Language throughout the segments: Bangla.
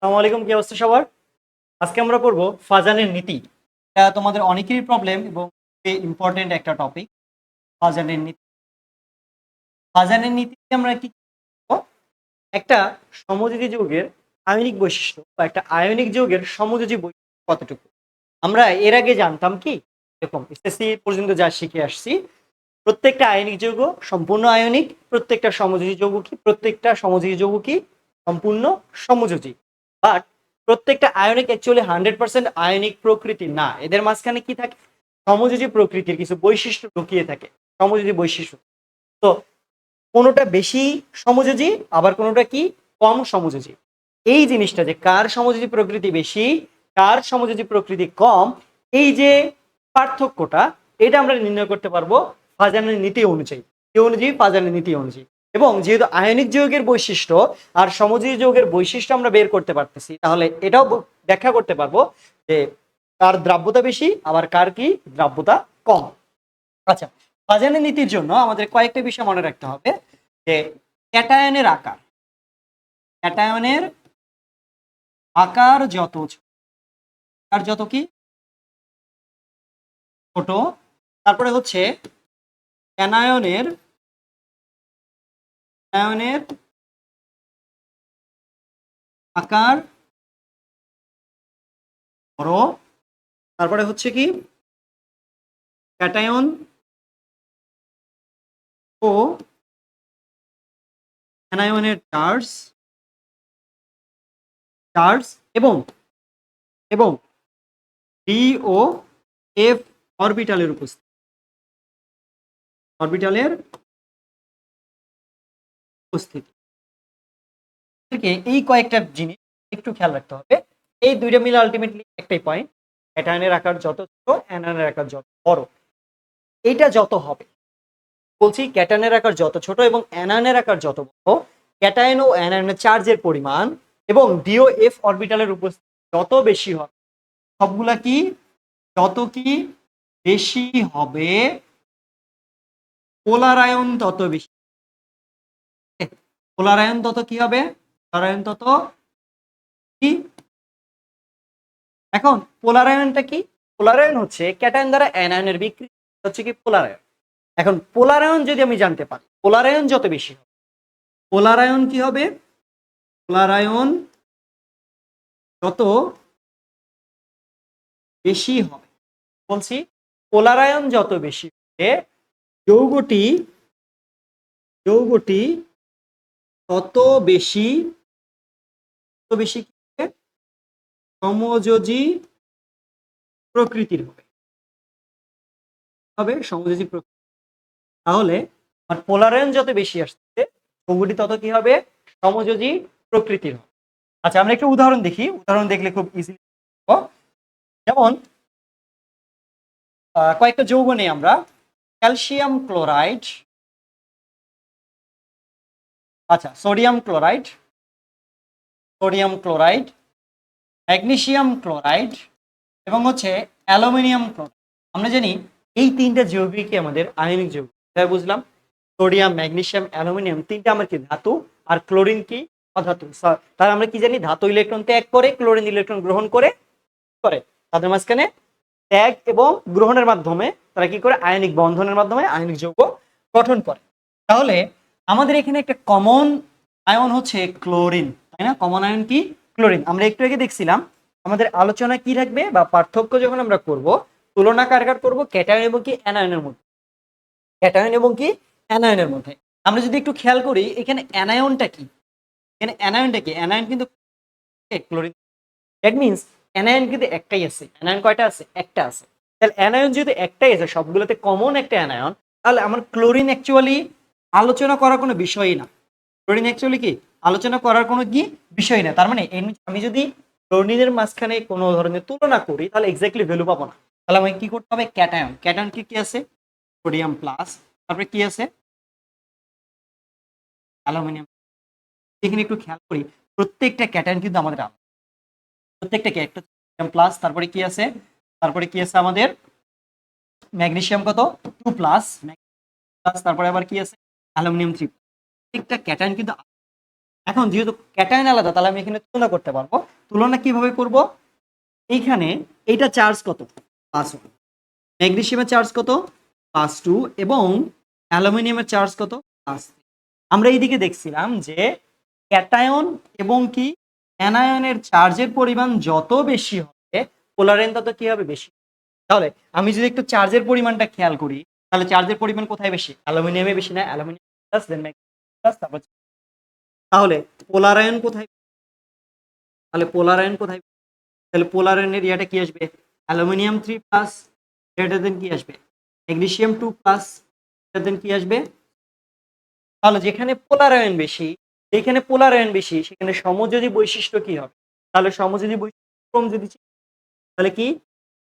আসসালামু আলাইকুম, কি অবস্থা সবার? আজকে আমরা পড়ব ফাজানের নীতি। এটা তোমাদের অনেকেরই প্রবলেম এবং ইম্পর্টেন্ট একটা টপিক ফাজানের নীতি। ফাজানের নীতি আমরা কি করব? একটা সমযোজী যৌগের আয়নিক বৈশিষ্ট্য বা একটা আয়নিক যৌগের সমযোজী বৈশিষ্ট্য কতটুকু? আমরা এর আগে জানতাম কি এরকম এসএসসি পর্যন্ত যা শিখে আসছি, প্রত্যেকটা আয়নিক যৌগ সম্পূর্ণ আয়নিক, প্রত্যেকটা সমযোজী যৌগ কি, প্রত্যেকটা সমযোজী যৌগ কি, সম্পূর্ণ সমযোজী। বাট প্রত্যেকটা ionic actually hundred percent ionic প্রকৃতি না। এদের মাঝখানে কি থাকে? সমযোজী প্রকৃতির কিছু বৈশিষ্ট্য ঢুকিয়ে থাকে, সমযোজী বৈশিষ্ট্য। তো কোনোটা বেশি সমযোজী, আবার কোনোটা কি? কম সমযোজী। এই জিনিসটা যে কার সমযোজী প্রকৃতি বেশি, কার সমযোজী প্রকৃতি কম, এই যে পার্থক্যটা, এটা আমরা নির্ণয় করতে পারব ফাজানের নীতি অনুযায়ী। কি অনুযায়ী? ফাজানের নীতি অনুযায়ী। এবং যেহেতু আয়নিক যৌগের বৈশিষ্ট্য আর সমযোজী যৌগের বৈশিষ্ট্য আমরা বের করতে পারতেছি, তাহলে এটাও ব্যাখ্যা করতে পারব যে কার দ্রাব্যতা বেশি, আবার কার কি? দ্রাব্যতা কম। আচ্ছা ফাজানের নীতির জন্য আমাদের কয়েকটা বিষয় মনে রাখতে হবে যে ক্যাটায়নের আকার। ক্যাটায়নের আকার যত আর যত কি? ছোট। তারপরে হচ্ছে অ্যানায়নের অ্যানায়নের আকার বড়। তারপরে হচ্ছে কি? ক্যাটায়ন ও অ্যানায়নের চার্জ। চার্জ এবং এবং ডি ও এফ অরবিটালের উপস্থিতি। অরবিটালের উপস্থিতি। এই কয়েকটা জিনিস একটু খেয়াল রাখতে হবে। এই দুইটা মিলে আলটিমেটলি একটাই পয়েন্ট অ্যাটায়নের আকার যত ছোট অ্যানায়নের আকার যত বড়। এইটা যত হবে, বলছি ক্যাটায়নের আকার যত ছোট এবং অ্যানায়নের আকার যত বড় ক্যাটায়ন ও অ্যানায়নের চার্জের পরিমাণ এবং ডিও এফ অরবিটালের উপস্থিতি যত বেশি হবে, সবগুলা কি? যত কি বেশি হবে, পোলারায়ন তত বেশি পোলারায়ন তত কি হবে? পোলারায়ন তত কি? এখন পোলারায়নটা কি? পোলারায়ন হচ্ছে ক্যাটায়ন দ্বারা অ্যানায়নের বিক্রিয়া হচ্ছে কি পোলারায়ন এখন পোলারায়ন যদি আমি জানতে পারি পোলারায়ন যত বেশি হবে পোলারায়ন কি হবে? পোলারায়ন যত বেশি হবে। বলছি পোলারায়ন যত বেশি হবে, যৌগটি যৌগটি তত বেশি তত বেশি? সমযোজী প্রকৃতির হবে। হবে সমযোজী প্রকৃতি। তাহলে আর পোলারেন যত বেশি আসছে যৌগটি তত কি হবে? সমযোজী প্রকৃতির হবে। আচ্ছা আমরা একটা উদাহরণ দেখি। উদাহরণ দেখলে খুব ইজিলি যেমন কয়েকটা যৌগ নেই আমরা। ক্যালসিয়াম ক্লোরাইড আচ্ছা sodium chloride sodium chloride magnesium chloride এবং হচ্ছে অ্যালুমিনিয়াম ক্লোরাইড আমরা জানি এই তিনটা যৌগিকই আমাদের আয়নিক যৌগ। তাই বুঝলাম? সোডিয়াম ম্যাগনেশিয়াম অ্যালুমিনিয়াম তিনটা আমার কি? ধাতু আর ক্লোরিন কি? অধাতু। তাহলে আমরা কি জানি? ধাতু ইলেকট্রন ত্যাগ করে ক্লোরিন ইলেকট্রন গ্রহণ করে করে। তাদের মাঝখানে ত্যাগ এবং গ্রহণের মাধ্যমে তারা কি করে? আয়নিক বন্ধনের মাধ্যমে আয়নিক যৌগ গঠন করে। তাহলে আমাদের এখানে একটা কমন আয়ন হচ্ছে ক্লোরিন তাই না? কমন আয়ন কি? ক্লোরিন আমরা একটু আগে দেখছিলাম, আমাদের আলোচনা কি রাখবে বা পার্থক্য যখন আমরা করব, তুলনা কার কার করব? ক্যাটায়ন এবং কি? অ্যানায়নের মধ্যে। ক্যাটায়ন এবং কি? অ্যানায়নের মধ্যে। আমরা যদি একটু খেয়াল করি, এখানে অ্যানায়নটা কি? এখানে অ্যানায়নটা কি? অ্যানায়ন কিন্তু ক্লোরিন দ্যাট মিনস অ্যানায়ন কিন্তু একটাই আছে। অ্যানায়ন কয়টা আছে? একটা আছে। তাহলে অ্যানায়ন যেহেতু একটাই আছে, সবগুলোতে কমন একটা অ্যানায়ন তাহলে আমার ক্লোরিন অ্যাকচুয়ালি আলোচনা করার কোনো বিষয়ই না। ক্লোরিন অ্যাকচুয়ালি কি? আলোচনা করার কোনো কি বিষয় না। তার মানে আমি যদি ক্লোরিনের মাঝখানে কোনো ধরনের তুলনা করি, তাহলে এক্স্যাক্টলি ভ্যালু পাবো না। তাহলে আমাকে কি করতে হবে? ক্যাটায়ন ক্যাটায়ন কি কি আছে? সোডিয়াম প্লাস তারপরে কি আছে? অ্যালুমিনিয়াম এখানে একটু খেয়াল করি, প্রত্যেকটা ক্যাটায়ন কিন্তু আমাদের প্রত্যেকটা একটা প্লাস তারপরে কি আছে? তারপরে কি আছে আমাদের? ম্যাগনেসিয়াম কত? টু প্লাস প্লাস তারপরে আবার কি আছে? অ্যালুমিনিয়াম থ্রি প্রত্যেকটা ক্যাটায়ন কিন্তু এখন যেহেতু ক্যাটায়ন আলাদা, তাহলে আমি এখানে তুলনা করতে পারব। তুলনা কীভাবে করব? এইখানে এইটা চার্জ কত? প্লাস ওয়ান ম্যাগনেসিয়ামের চার্জ কত? প্লাস টু এবং অ্যালুমিনিয়ামের চার্জ কত? প্লাস আমরা এইদিকে দেখছিলাম যে ক্যাটায়ন এবং কি? অ্যানায়নের চার্জের পরিমাণ যত বেশি হবে, পোলারেন তত কি হবে? বেশি। তাহলে আমি যদি একটু চার্জের পরিমাণটা খেয়াল করি, তাহলে চার্জের পরিমাণ কোথায় বেশি? অ্যালুমিনিয়ামে বেশি না? অ্যালুমিনিয়াম প্লাস দেন প্লাস তারপর তাহলে পোলারায়ন কোথায়? তাহলে পোলারায়ন কোথায়? তাহলে পোলারায়নের ইয়াটা কি আসবে? Aluminium three plus, greater than কি আসবে? Magnesium two plus, greater than কি আসবে? তাহলে যেখানে পোলারায়ন বেশি, যেখানে পোলারায়ন বেশি, সেখানে সমযোজী বৈশিষ্ট্য কি হবে? তাহলে সমযোজী বৈশিষ্ট্য ক্রম যদি তাহলে কি?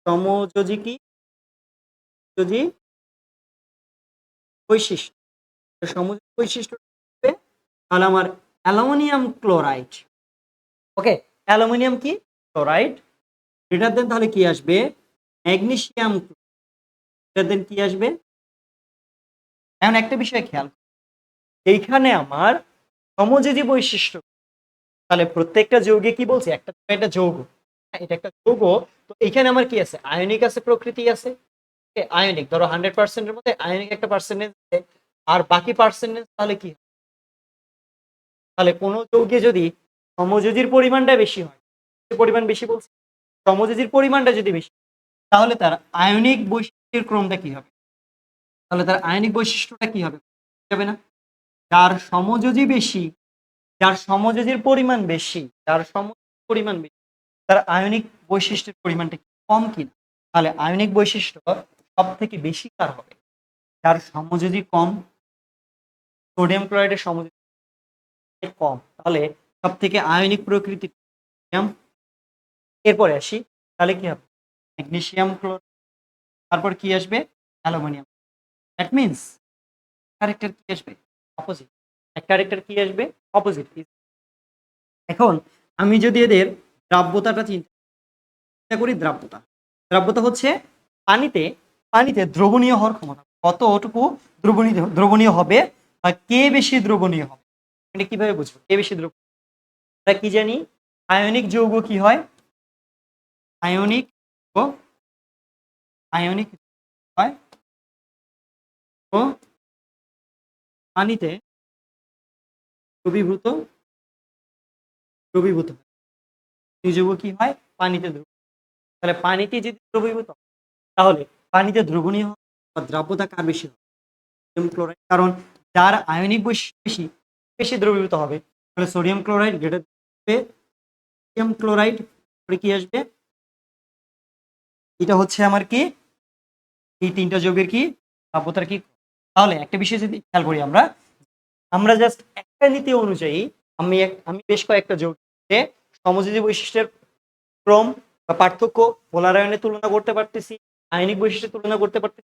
সমযোজী কি? যোজী বৈশিষ্ট্য। সমযোজী বৈশিষ্ট্য? তাহলে আমার অ্যালুমিনিয়াম ক্লোরাইড। ওকে অ্যালুমিনিয়াম কি? ক্লোরাইড। গ্রেটার দেন তাহলে কি আসবে? ম্যাগনেশিয়াম গ্রেটার দেন কি আসবে? এখন একটা বিষয় খেয়াল এইখানে আমার সমযোজী বৈশিষ্ট্য। তাহলে প্রত্যেকটা যৌগে কি বলছি? একটা এটা যৌগ। হ্যাঁ, এটা একটা যৌগ। তো এখানে আমার কি আছে? আয়নিক আছে প্রকৃতি আছে। আয়নিক। ধরো হান্ড্রেড পার্সেন্টের মধ্যে আয়নিক একটা পার্সেন্টেজ আছে। আর বাকি পার্সেন্টেজ তাহলে কি? তাহলে কোনো যৌগে যদি সমযোজীর পরিমাণটা বেশি হয় পরিমাণ বেশি বলছি, সমযোজীর পরিমাণটা যদি বেশি তাহলে তার আয়নিক বৈশিষ্ট্যের ক্রমটা কি হবে? তাহলে তার আয়নিক বৈশিষ্ট্যটা কি হবে? যাবে না। যার সমযোজী বেশি, যার সমযোজীর পরিমাণ বেশি, যার সমযোজীর পরিমাণ বেশি, তার আয়নিক বৈশিষ্ট্যের পরিমাণটা কম কিনা? তাহলে আয়নিক বৈশিষ্ট্য সব থেকে বেশি কার হবে? যার সমযোজী কম সোডিয়াম ক্লোরাইডের সমযোজী কম। তাহলে সব থেকে আয়নিক প্রকৃতি। এরপরে আসি, তাহলে কি হবে? Magnesium chloride. তারপর কি আসবে? অ্যালুমিনিয়াম। দ্যাট মিনস ক্যারেক্টার কি আসবে? অপোজিট এক ক্যারেক্টার কি আসবে? অপোজিট এখন, আমি যদি এদের দ্রাব্যতাটা চিন্তা করি দ্রাব্যতা। দ্রাব্যতা হচ্ছে পানিতে পানিতে দ্রবণীয় হওয়ার ক্ষমতা। কতটুকু দ্রবণীয় দ্রবণীয় হবে? কে বেশি দ্রবণীয় হবে? এটা কীভাবে বুঝব? কে বেশি দ্রব আমরা কি জানি? আয়নিক যৌগ কি হয়? আয়নিক ও আয়নিক হয়। ও পানিতে দ্রবীভূত দ্রবীভূত যৌগ কি হয়? পানিতে দ্রব তাহলে পানিতে যদি দ্রবীভূত তাহলে পানিতে দ্রবণীয় বা দ্রাব্যতা কার বেশি হবে। ক্লোরাইড, কারণ যার আয়নিক বেশি বেশি দ্রবীভূত হবে। তাহলে sodium chloride greater sodium chloride পরে কি আসবে? এটা হচ্ছে আমার কি? এই তিনটা যৌগের কি? দ্রাব্যতার কি? তাহলে একটা বিষয় যদি খেয়াল করি আমরা আমরা জাস্ট একটা নীতি অনুযায়ী আমি আমি বেশ কয়েকটা যৌগে সমযোজী বৈশিষ্ট্যের ক্রম বা পার্থক্য পোলারায়নের তুলনা করতে পারতেছি, আয়নিক বৈশিষ্ট্যের তুলনা করতে পারতেছি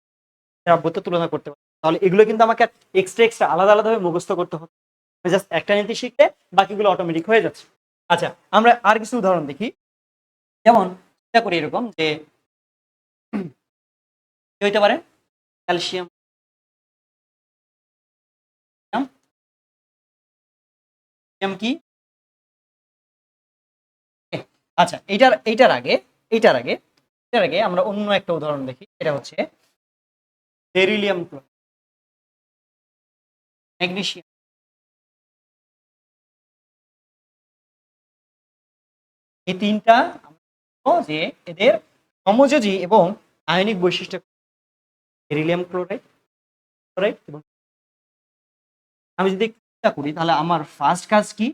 দ্রাব্যতার তুলনা করতে পারতেছি তাহলে এগুলো কিন্তু আমাকে এক্সট্রা এক্সট্রা আলাদা আলাদাভাবে মুখস্থ করতে হবে। জাস্ট একটা নীতি শিখলে বাকিগুলো অটোমেটিক হয়ে যাচ্ছে। আচ্ছা আমরা আর কিছু উদাহরণ দেখি। যেমন, চিন্তা করি এরকম যে হইতে পারে? ক্যালসিয়াম কি? আচ্ছা এইটার এইটার আগে এইটার আগে এটার আগে আমরা অন্য একটা উদাহরণ দেখি। এটা হচ্ছে বেরিলিয়াম ম্যাগনেসিয়াম এই তিনটা যে এদের সমযোজী এবং আয়নিক বৈশিষ্ট্য বেরিলিয়াম ক্লোরাইড ক্লোরাইড এবং আমি যদি চিন্তা করি, তাহলে আমার ফার্স্ট কাজ কি?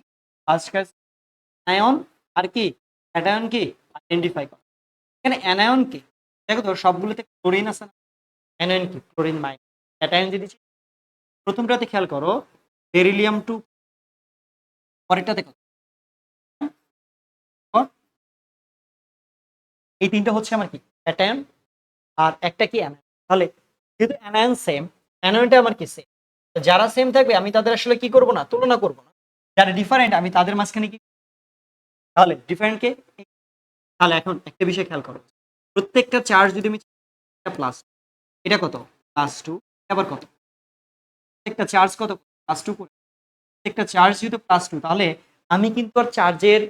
ফার্স্ট কাজ আয়ন আর কি? অ্যানায়ন কি আইডেন্টিফাই করা। এখানে অ্যানায়ন কি, দেখো তো, সবগুলোতে ক্লোরিন আছে না? অ্যানায়ন কি ক্লোরিন মাইন অ্যাটায়ন যদি প্রথমটাতে খেয়াল করো বেরিলিয়াম টু পরেরটাতে কত? এই তিনটা হচ্ছে আমার কি? অ্যাটায়ন আর একটা কি অ্যানায়ন? তাহলে যেহেতু অ্যানায়ন সেম অ্যানায়নটা আমার কি সেম যারা সেম থাকবে, আমি তাদের আসলে কি করব না? তুলনা করব না। যারা ডিফারেন্ট আমি তাদের মাঝখানে কি? তাহলে ডিফারেন্ট কে? তাহলে এখন একটা বিষয় খেয়াল করো। প্রত্যেকটা চার্জ যদি আমি প্লাস এটা কত? প্লাস টু আবার কত? একটা চার্জ কত? প্লাস টু করে। প্রত্যেকটা চার্জ যেহেতু প্লাস টু তাহলে আমি কিন্তু আর চার্জের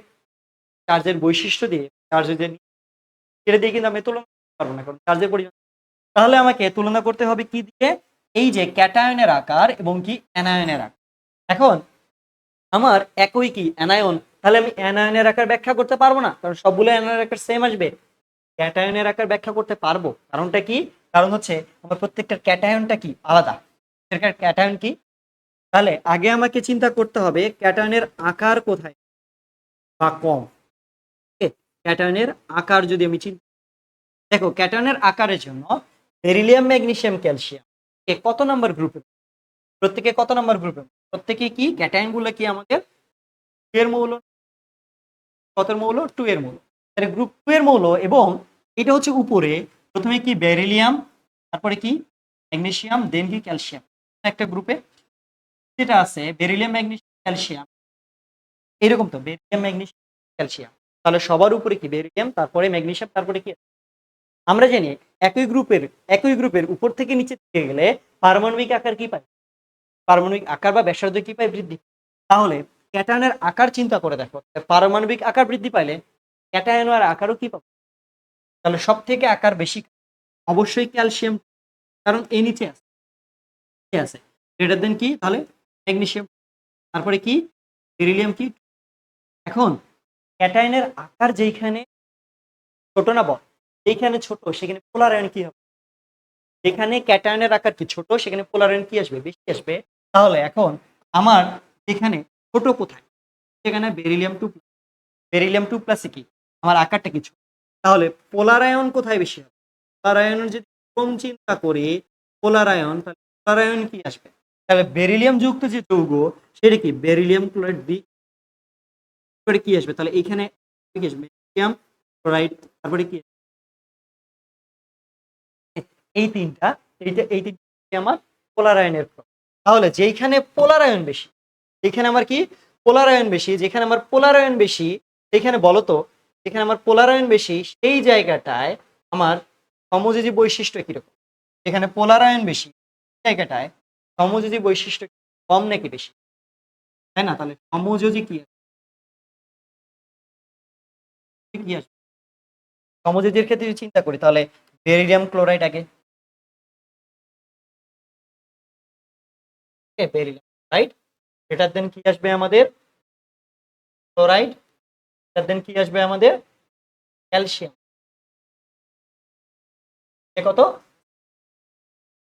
চার্জের বৈশিষ্ট্য দিয়ে চার্জের যে দিয়ে কিন্তু আমি তুলনা পারব না, কারণ চার্জের পরিমাণ। তাহলে আমাকে তুলনা করতে হবে কি দিয়ে? এই যে ক্যাটায়নের আকার এবং কি অ্যানায়নের আকার। এখন, আমার একই কি? অ্যানায়ন তাহলে আমি অ্যানায়নের আকার ব্যাখ্যা করতে পারব না, কারণ সবগুলো অ্যানায়নের আকার সেম আসবে। ক্যাটায়নের আকার ব্যাখ্যা করতে পারব। কারণটা কি? কারণ হচ্ছে আমার প্রত্যেকটার ক্যাটায়নটা কি? আলাদা। এটার ক্যাটায়ন কি? তাহলে আগে আমাকে চিন্তা করতে হবে ক্যাটায়নের আকার কোথায়? বা কম। ক্যাটায়নের আকার যদি আমি চিন্তা দেখো, ক্যাটায়নের আকারের জন্য বেরিলিয়াম ম্যাগনেশিয়াম ক্যালসিয়াম এ কত নাম্বার গ্রুপে? প্রত্যেকে কত নাম্বার গ্রুপে? প্রত্যেকে কি? ক্যাটায়নগুলো কি আমাদের? এর মৌল। কত মৌল? টু এর মৌল। তাহলে গ্রুপ টু এর মৌল এবং এটা হচ্ছে উপরে প্রথমে কি বেরিলিয়াম, তারপরে কি ম্যাগনেসিয়াম, দেন কি ক্যালসিয়াম? একটা গ্রুপে যেটা আছে, বেরিলিয়াম, ম্যাগনেসিয়াম, ক্যালসিয়াম। এরকম তো, বেরিলিয়াম, ম্যাগনেসিয়াম, ক্যালসিয়াম। তাহলে সবার উপরে কি বেরিলিয়াম, তারপরে ম্যাগনেসিয়াম, তারপরে কি? আমরা জানি একই গ্রুপের একই গ্রুপের উপর থেকে নিচে থেকে গেলে পারমাণবিক আকার কি পায়? পারমাণবিক আকার বা ব্যাসার্ধ কি পায়? বৃদ্ধি। তাহলে ক্যাটায়নের আকার চিন্তা করে দেখো পারমাণবিক আকার বৃদ্ধি পাইলে ক্যাটায়নের আকারও কি পাবে? তাহলে সব থেকে আকার বেশি অবশ্যই ক্যালসিয়াম, কারণ এই নিচে আছে। আছে। গ্রেটার দেন কি? তাহলে ম্যাগনেসিয়াম। তারপরে কি? বেরিলিয়াম কি? এখন ক্যাটায়নের আকার যেইখানে ছোট না বড় যেখানে ছোট, সেখানে পোলারায়ন কি হবে? যেখানে ক্যাটায়নের আকার কি ছোট, সেখানে পোলারায়ন কি আসবে? বেশি আসবে। তাহলে এখন আমার এখানে ছোট কোথায়? সেখানে বেরিলিয়াম টু বেরিলিয়াম টু প্লাসে কি? আমার আকারটা কি ছোট? তাহলে পোলারায়ন কোথায় বেশি হবে? পোলারায়নের যদি কম চিন্তা করি পোলারায়ন তাহলে পোলারায়ন কি আসবে? তাহলে বেরিলিয়াম যুক্ত যে যৌগ, সেটা কি? বেরিলিয়াম ক্লোরাইড বি তারপরে কি আসবে? তাহলে এইখানে কি আসবে? বেরিলিয়াম ক্লোরাইড, তারপরে কি এই তিনটা, এইটা, এই তিনটা আমার পোলারায়নের তাহলে যেইখানে পোলারায়ন বেশি যেখানে আমার কি? পোলারায়ন বেশি যেখানে আমার পোলারায়ন বেশি, সেখানে বলো তো যেখানে আমার পোলারায়ন বেশি, সেই জায়গাটায় আমার সমযোজী বৈশিষ্ট্য কীরকম? যেখানে পোলারায়ন বেশি জায়গাটায় সমযোজী বৈশিষ্ট্য কম নাকি বেশি? তাই না? তাহলে সমযোজী কি আসবে সমযোজীর ক্ষেত্রে যদি চিন্তা করি, তাহলে বেরিলিয়াম ক্লোরাইড আগে। বেরিলিয়াম রাইট এটার দেন কি আসবে আমাদের? ক্লোরাইড দেন কি আসবে আমাদের? ক্যালসিয়াম। কত?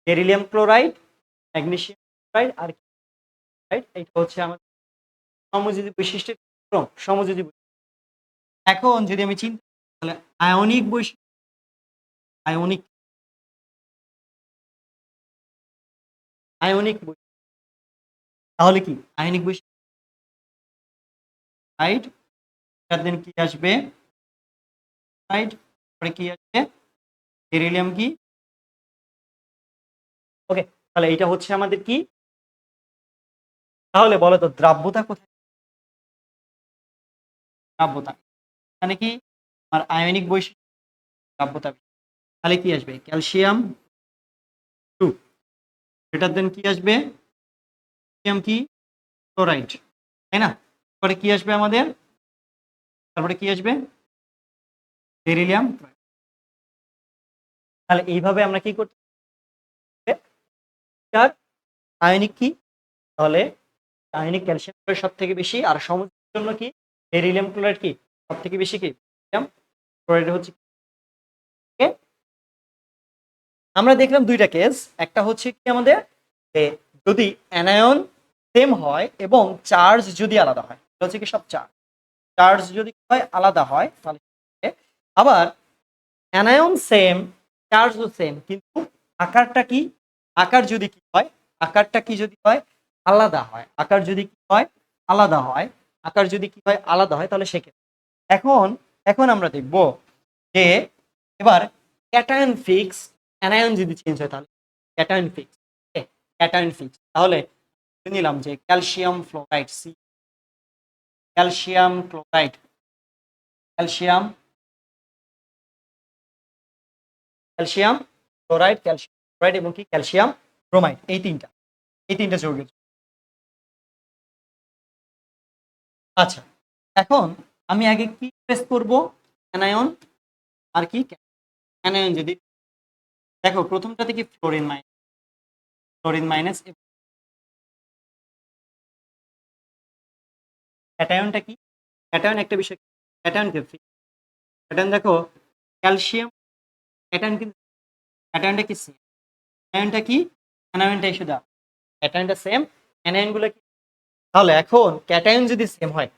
বেরিলিয়াম ক্লোরাইড, ম্যাগনেসিয়াম ক্লোরাইড আর রাইট এইটা হচ্ছে আমাদের সমযোজী বৈশিষ্ট্যের ক্রম, সমযোজী। এখন যদি আমি চিন্তা তাহলে আয়নিক বৈশিষ্ট্য। আয়নিক। আয়নিক বৈশিষ্ট্য। তাহলে কি? আয়নিক বৈশিষ্ট্য। রাইট দিন কি আসবে? রাইট পরে কি আসবে? বেরিলিয়াম কি? ওকে তাহলে এটা হচ্ছে আমাদের কি? তাহলে বলো তো, দ্রাব্যতা কোথায়? দ্রাব্যতা। মানে কি? আমার আয়নিক বৈশিষ্ট্য। দ্রাব্যতা। তাহলে কি আসবে? ক্যালসিয়াম টু এটার দেন কি আসবে? ক্যালসিয়াম কি? ক্লোরাইড তাই না? পরে কি আসবে আমাদের? তারপরে কি আসবে? বেরিলিয়াম তাহলে এইভাবে আমরা কি করতে আয়নিক কি? তাহলে আয়নিক ক্যালসিয়াম ক্লোরাইড সব থেকে বেশি, আর সমুদ্রের জন্য কি? বেরিলিয়াম ক্লোরাইড কি? সব থেকে বেশি কি? ক্লোরাইড হচ্ছে আমরা দেখলাম দুইটা কেস একটা হচ্ছে কি আমাদের? যদি অ্যানায়ন সেম হয় এবং চার্জ যদি আলাদা হয় হচ্ছে কি সব চার্জ চার্জ যদি হয়, আলাদা হয়, তাহলে আবার অ্যানায়ন সেম চার্জও সেম কিন্তু আকারটা কি? আকার যদি কি হয়, আকারটা কি যদি হয়, আলাদা হয়। আকার যদি কি হয়, আলাদা হয়। আকার যদি কি হয়, আলাদা হয়, তাহলে সেক্ষেত্রে। এখন এখন আমরা দেখব যে এবার ক্যাটায়ন ফিক্স অ্যানায়ন যদি চেঞ্জ হয়, তাহলে ক্যাটায়ন ফিক্স ক্যাটায়ন ফিক্স তাহলে নিলাম যে calcium fluoride C calcium chloride. Calcium. Calcium chloride calcium chloride এবং কি? Calcium bromide. এই তিনটা। এই তিনটা যৌগের আচ্ছা এখন আমি আগে কি প্রেস করব? অ্যানায়ন আর কি? অ্যানায়ন যদি দেখো, প্রথমটা থেকে ফ্লোরিন মাইনাস ফ্লোরিন মাইনাস ক্যাটায়নটা কি? ক্যাটায়ন একটা বিষয় ক্যাটায়ন কি? ক্যাটায়ন দেখো ক্যালসিয়াম ক্যাটায়ন কিন্তু ক্যাটায়নটা কি সেম অ্যানায়নটা কি? অ্যানায়নটা এসে দাও। ক্যাটায়নটা সেম অ্যানায়নগুলো কি? তাহলে এখন ক্যাটায়ন যদি সেম হয়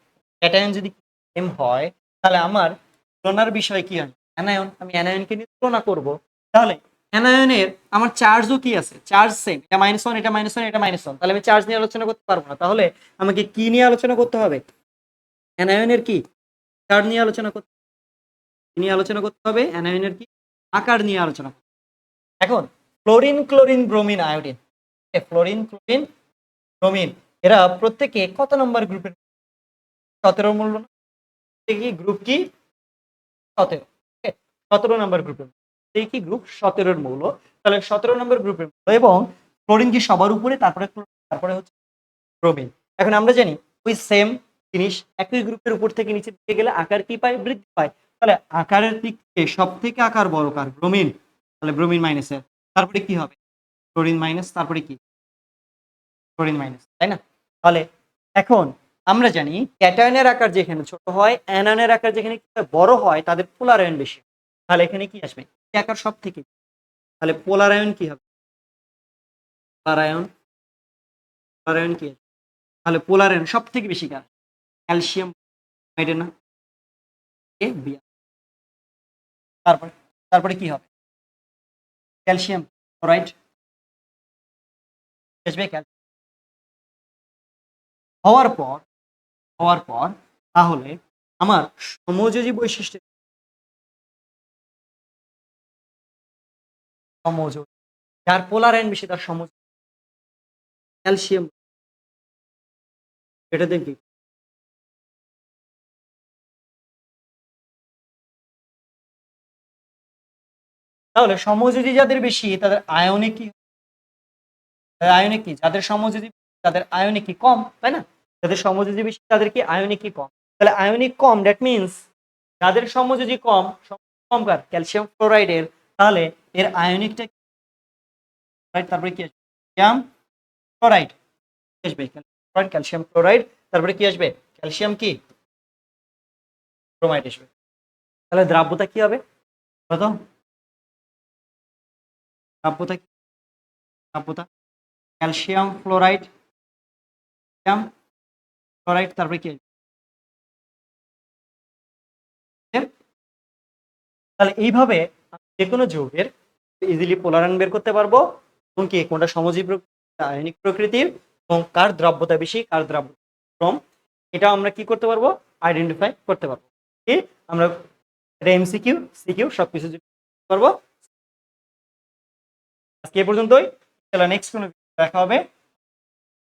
ক্যাটায়ন যদি সেম হয়, তাহলে আমার তুলনার বিষয় কি হয়? অ্যানায়ন আমি অ্যানায়নকে নিয়ে তুলনা করব। তাহলে অ্যানায়নের আমার চার্জও কি আছে? চার্জ সেম এটা মাইনাস ওয়ান এটা মাইনাস ওয়ান এটা মাইনাস ওয়ান তাহলে আমি চার্জ নিয়ে আলোচনা করতে পারব না। তাহলে আমাকে কি নিয়ে আলোচনা করতে হবে? অ্যানায়নের কি? চার্জ নিয়ে আলোচনা করতে নিয়ে আলোচনা করতে হবে। অ্যানায়নের কি? আকার নিয়ে আলোচনা। এখন chlorine chlorine, bromine, iodine. Fluorine, chlorine, bromine, এরা প্রত্যেকে কত নম্বর গ্রুপের? সতেরো মূল্য? কি গ্রুপ কি? সতেরো। সতেরো নম্বর গ্রুপের এই কি গ্রুপ? সতেরোর মৌল। তাহলে সতেরো নম্বর গ্রুপের মৌল এবং ক্লোরিন কি সবার উপরে, তারপরে তারপরে হচ্ছে ব্রোমিন। এখন আমরা জানি, ওই সেম জিনিস একই গ্রুপের উপর থেকে নিচে দিকে গেলে আকার কি পায়? বৃদ্ধি পায়। তাহলে আকারের দিক থেকে সব থেকে আকার বড় কার? ব্রোমিন। তাহলে ব্রোমিন মাইনাসের তারপরে কি হবে? ক্লোরিন মাইনাস তারপরে কি? ক্লোরিন মাইনাস তাই না? তাহলে এখন আমরা জানি ক্যাটায়নের আকার যেখানে ছোট হয় অ্যানায়নের আকার যেখানে বড় হয়, তাদের পোলার আয়ন বেশি তাহলে এখানে কি আসবে? আকার সব থেকে তাহলে পোলার আয়ন কি হবে? পোলার আয়ন পোলার আয়ন কি? তাহলে পোলার আয়ন সব থেকে বেশি কার? ক্যালসিয়াম এটা না এ তারপরে তারপরে কি হবে? ক্যালসিয়াম রাইট আসবে ক্যালসিয়াম হওয়ার পর হওয়ার পর, তাহলে আমার সমযোজী বৈশিষ্ট্য সমযোজী, যার পোলার আয়ন বেশি তার সমযোজী। ক্যালসিয়াম এটা দেখি তাহলে সমযোজী যাদের বেশি তাদের আয়নে কি? আয়নে কি? যাদের সমযোজী তাদের আয়নে কি কম? তাই না? যাদের সমযোজী বেশি তাদের কি আয়নিক কি কম? তাহলে আয়নিক কম দ্যাট মিনস যাদের সমযোজী কম কম কার? ক্যালসিয়াম ফ্লোরাইডের তাহলে এর আয়নিকটা? Right, তারপরে কি আসবে? ক্যালসিয়াম ক্লোরাইড আসবে? ক্যালসিয়াম ক্লোরাইড তারপরে কি আসবে? ক্যালসিয়াম কি? ক্রোমাইড আসবে। তাহলে দ্রাব্যতা কি হবে? কত? কি? দ্রাব্যতা ক্যালসিয়াম ফ্লোরাইড। ক্যালসিয়াম ক্লোরাইড তারপরে কি? তাহলে এইভাবে যে কোনো যৌগের ইজিলি পোলারান বের করতে পারব এবং কি, কোনটা সমজীব আয়নিক প্রকৃতির এবং কার দ্রব্যতা বেশি, কার দ্রব্য কম, এটা আমরা কি করতে পারব? আইডেন্টিফাই করতে পারব। কি? আমরা এটা এমসিকিউ সিকিউ যদি করতে পারব। আজকে এ পর্যন্তই। নেক্সট কোনো দেখা হবে।